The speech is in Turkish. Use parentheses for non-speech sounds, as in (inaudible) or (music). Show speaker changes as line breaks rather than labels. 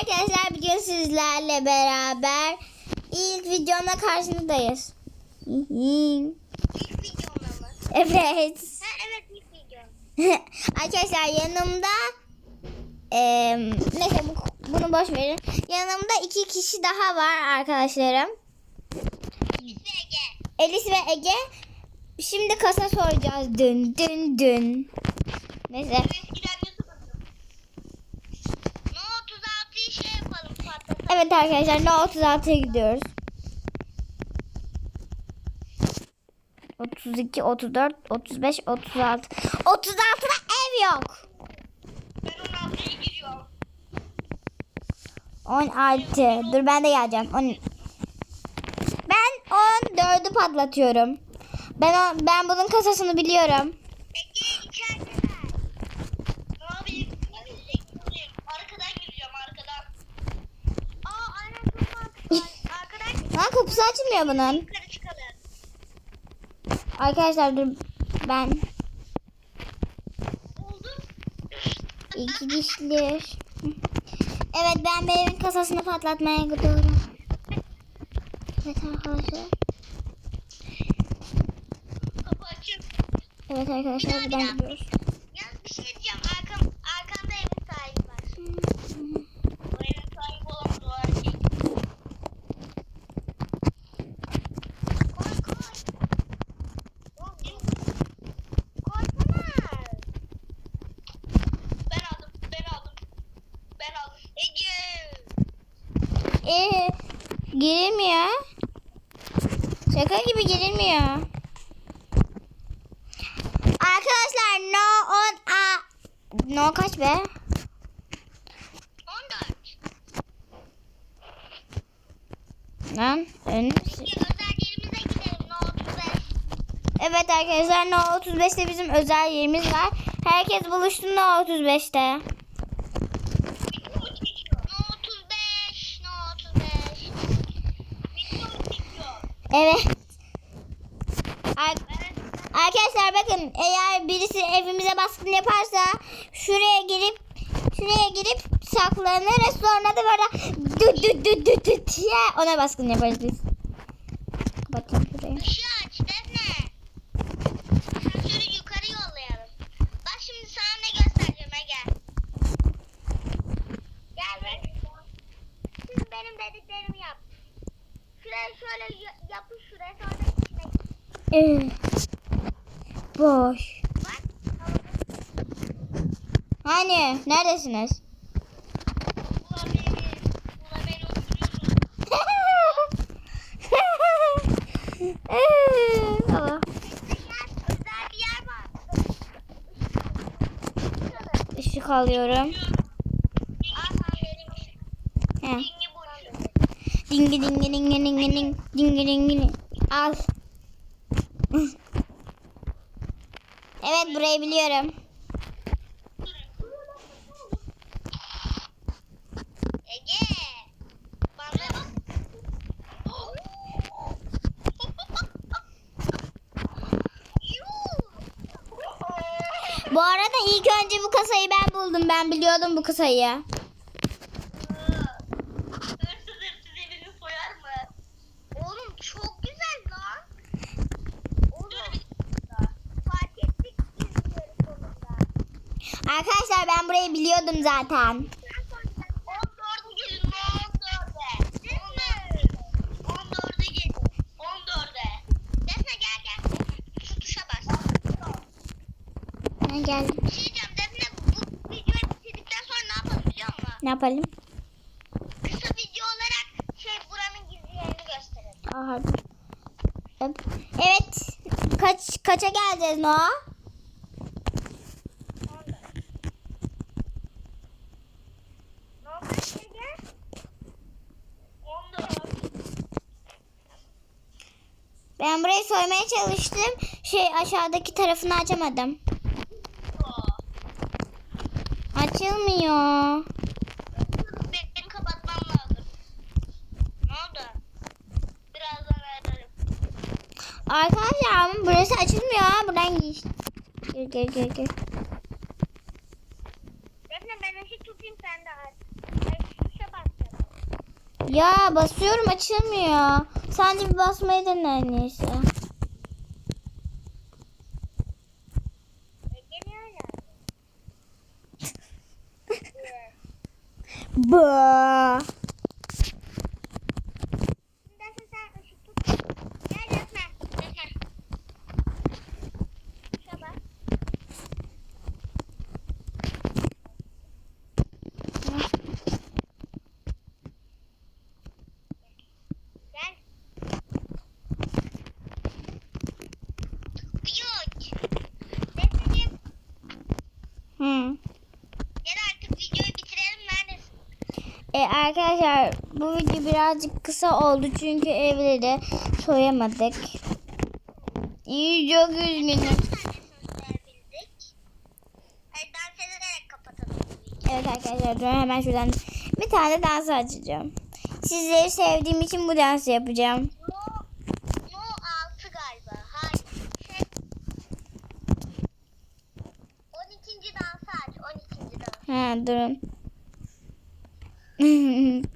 arkadaşlar bugün sizlerle beraber ilk videomla karşınızdayız.
İlk videomda mı?
evet.
Ha evet ilk videom. (laughs)
arkadaşlar yanımda eee neyse bu- bunu boş verin. Yanımda iki kişi daha var arkadaşlarım.
İsveç'e.
Elis ve Ege. Şimdi kasa soracağız. Dün dün dün. Neyse.
Eskiden YouTube'da. No 36'yı şey yapalım patlatalım.
Evet arkadaşlar No 36'ya gidiyoruz. 32, 34, 35, 36. 36'da ev yok.
Ben 16'ya giriyorum.
16. Dur ben de geleceğim. 10. Ben 14'ü patlatıyorum. Ben ben bunun kasasını biliyorum. Kapısı açılmıyor bunun.
yukarı çıkalım.
Arkadaşlar dur ben
Oldu.
iki dişli. Evet ben bir evin kasasını patlatmaya gidiyorum. Evet arkadaşlar. Evet arkadaşlar buradan gidiyoruz. Girilmiyor. Şaka gibi girilmiyor. Arkadaşlar no on a no kaç be?
14.
Lan
35.
Evet arkadaşlar No 35'te bizim özel yerimiz var. Herkes buluştu No 35'te.
No 35. No 35. Video çekiyor.
Evet. Ar-
Evet.
arkadaşlar bakın eğer birisi evimize baskın yaparsa şuraya girip şuraya girip saklanırız sonra da böyle dü dü dü dü dü diye ona baskın yaparız biz. Kapatayım şurayı.
Işığı aç Defne. Asansörü yukarı yollayalım. Bak şimdi sana ne göstereceğim Ege. Gel be. Şimdi benim dediklerimi yap. Şuraya şöyle yapış şuraya sonra içine.
Evet. Boş.
Bak.
Hani neredesiniz?
Ulan beni. Ulan. (laughs) Şurada.
Işık alıyorum.
Aa benim ışık.
He.
Dingi bu.
Dingi dingi dingi dingi ding dingi dingi ding. Al. Evet burayı biliyorum.
Ege. Bana.
Bu arada ilk önce bu kasayı ben buldum. Ben biliyordum bu kasayı. Arkadaşlar ben burayı biliyordum zaten.
14'e gelin 14'e. Değil mi? 14'e gelin. 14'e. Defne gel gel. Şu tuşa bas.
Ben geldim.
Bir şey diyeceğim Defne bu videoyu bitirdikten sonra ne yapalım biliyor musun?
Ne yapalım?
Kısa video olarak şey buranın gizli yerini gösterelim.
Aha. Evet. Kaç kaça geleceğiz Noah?
14. Ne oldu Ege? 14.
Ben burayı soymaya çalıştım. Şey aşağıdaki tarafını açamadım. Açılmıyor.
Benim kapatmam lazım. Ne oldu? Birazdan ararım.
Arkadaşlar ama burası açılmıyor. ha. Buradan gir. Gir gir gir gir.
Defne ben ışık tutayım sen de aç. Ay, şu tuşa
Ya basıyorum açılmıyor. Sadece bir basmayı dene en iyisi.
Ege'nin öyle.
Ba.
Şimdi sen ışık tut. Gel Defne. Defne. Şuna bak. Gel. Büyük. Defneciğim
Hı.
gel artık videoyu bitirelim neredesin?
E arkadaşlar bu video birazcık kısa oldu çünkü evleri soyamadık. İyi çok üzgünüm. Evet arkadaşlar dur hemen şuradan bir tane dans açacağım. Sizleri sevdiğim için bu dansı yapacağım.
No, no 6 galiba. Hayır. Şey, 12. dansı aç. 12. dans.
Ha durun. 嗯嗯